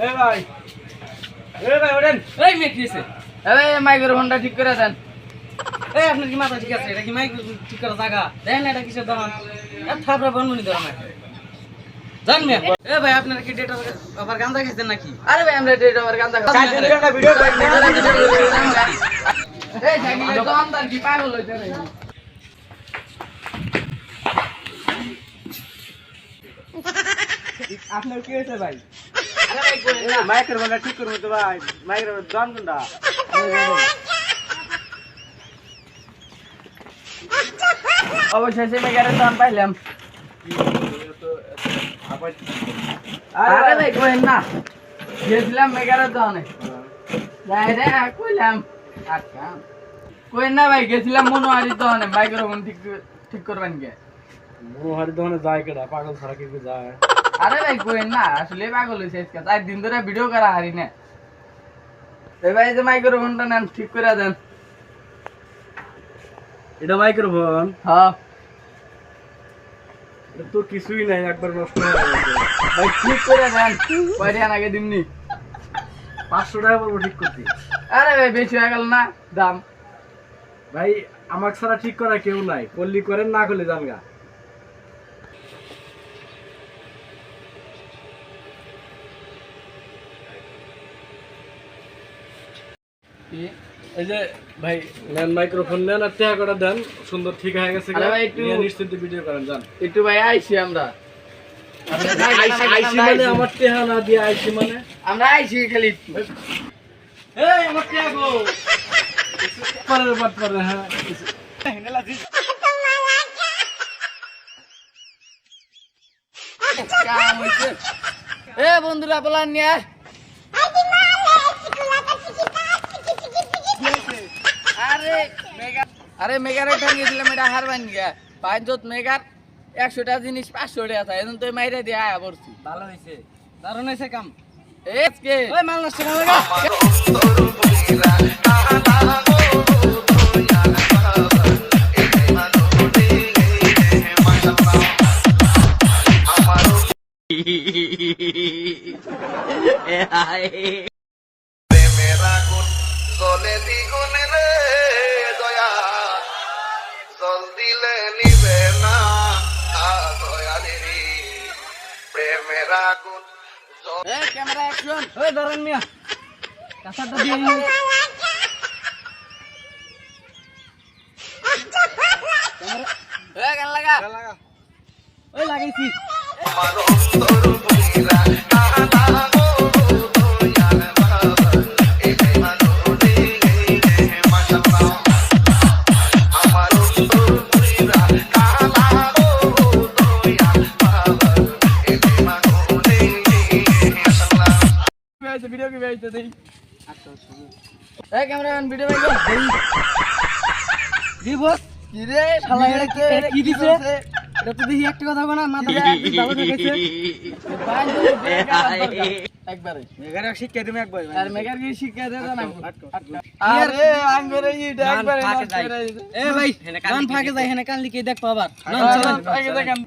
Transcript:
এ ভাই। এ ভাই ওরেন এই মেয়ে কি হইছে আরে মাইক্রোফোনটা ঠিক করে দেন। এই আপনার কি মাথা ঠিক আছে? এটা কি মাইক ঠিক করা জায়গা? দেখেন এটা কিসের দোকান? এ থাপড়া বনবনি দোকান এ ভাই আপনারা কি ডেটা আবার গান্দা খেছেন নাকি? আরে ভাই আমরা ডেটা আবার কি আপনার কি হয়েছে ভাই? মাইকের বলা ঠিক করব তো ভাই। মাইকের জন কোনটা? অবশেষে মেগারে দাম পাইলাম। আরে ভাই। কই না গেছিলাম মেগারে দানে যাই রে কইলাম। আচ্ছা। কই না ভাই গেছিলাম মনোহারি দানে মাইক্রোফোন ঠিক ঠিক করবেন কে? মনোহারি দোকানে যায় কেডা? পাগল ছাড়া কি যায়। আরে ভাই না আসলে পাগল হইছে আজকে। তাই দিন ধরে ভিডিও করা হারি না। এই ভাই যে মাইক্রোফোনটা নেন ঠিক করে দেন। এটা মাইক্রোফোন হ্যাঁ। তো কিছুই নাই একবার নষ্ট হয়ে গেছে। ভাই ঠিক করে দেন। আগে দিমনি? পাঁচশো টাকা পড়ব ঠিক করতে। আরে ভাই বেশি হয়ে গেল না দাম। ভাই আমার ছাড়া ঠিক করা কেউ নাই। করলি করেন না করলে জানগা এই যে ভাই নেন মাইক্রোফোন নেন আর টেহা করে দেন। সুন্দর ঠিক হয়ে গেছে আরে ভাই, একটু- নিয়ে ভিডিও করেন যান। একটু ভাই আইছি আমরা। আইসি আইসি মানে আমার টেহা না দিয়ে আইসি মানে? আমরা আইছি খালি একটু। এই আমার টেহা গো। পরের বাদ পরে হ্যাঁ। এ বন্ধুরা বলার নিয়ে। আরে মেগা আরে মেগারে টাঙ্গিয়েছিলাম এটা হারবান গিয়া। পাঁচজত মেগার একশোটা জিনিস পাঁচশো টাকা থাকে এখন তো মাইরে দিয়ে আয়া পড়ছি। ভালো হয়েছে দারুণ হয়েছে কাম। এসকে। ওই মাল নষ্ট করে গুণ চলে দ্বিগুণ প্রেমেরা গুণ এ ক্যামেরা অ্যাকশন। ওই দারুণ মিয়া। কাঁচাটা দিয়ে। লাগা। ওই লাগাইছি। বেইতে দেই এ ক্যামেরাম্যান ভিডিও বাইলো দি বস? কি রে শালা এটা কি- কি দিছে? এটা তো দেখি একটা কথা বলা মাথা ভালো দেখাইছে একবারে। এগারে শিক্ষা তুমি একবার আর মেগার কি শিক্ষা দে না? আটকো, আটকো। আরে আঙ্গরে ইটা একবারে ফাঁকে যায়। এ ভাই ফাঁকে কান লিখে ফাঁকে দেখেন।